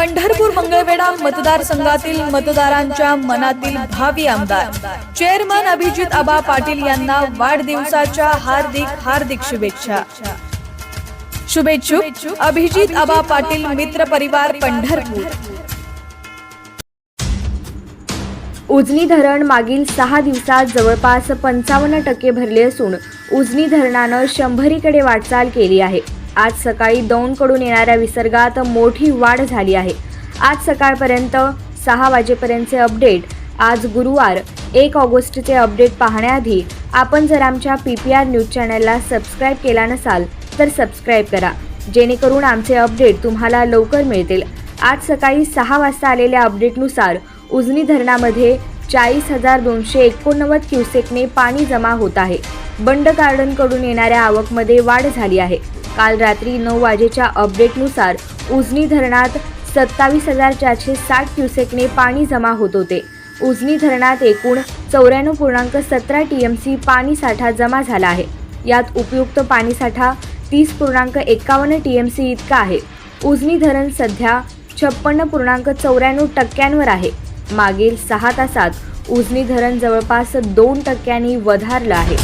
पंढरपूर मंगळवेढा मतदारसंघातील मतदारांच्या मनातील भावी आमदार. चेअरमन अभिजित आबा पाटील यांना वाढदिवसाच्या हार्दिक हार्दिक शुभेच्छा. शुभेच्छुक अभिजित आबा पाटील मित्र परिवार पंढरपूर. उजनी धरण मागील सहा दिवसात जवळपास पंचावन्न टक्के भरले असून उजनी धरणानं शंभरीकडे वाटचाल केली आहे. आज सकाळी दौंडकडून येणाऱ्या विसर्गात मोठी वाढ झाली आहे. आज सकाळपर्यंत सहा वाजेपर्यंतचे अपडेट आज गुरुवार एक ऑगस्टचे अपडेट पाहण्याआधी आपण जर आमच्या पी पी आर न्यूज चॅनलला सबस्क्राईब केला नसाल तर सबस्क्राईब करा. जेणेकरून आमचे अपडेट तुम्हाला लवकर मिळतील. आज सकाळी सहा वाजता आलेल्या अपडेटनुसार उजनी धरणामध्ये चाळीस हजार दोनशे एकोणनव्वद क्युसेकने पाणी जमा होत आहे. बंड गार्डनकडून येणाऱ्या आवकमध्ये वाढ झाली आहे. काल रात्री नऊ वाजेच्या अपडेटनुसार उजनी धरणात सत्तावीस हजार चारशे साठ क्युसेकने पाणी जमा होत होते. उजनी धरणात एकूण चौऱ्याण्णव पूर्णांक सतरा टी एम सी पाणी साठा जमा झाला आहे. यात उपयुक्त पाणीसाठा तीस पूर्णांक एकावन्न टी एम सी इतका आहे. उजनी धरण सध्या छप्पन्न पूर्णांक चौऱ्याण्णव टक्क्यांवर आहे. मागील सहा तासात उजनी धरण जवळपास दोन टक्क्यांनी वधारलं आहे.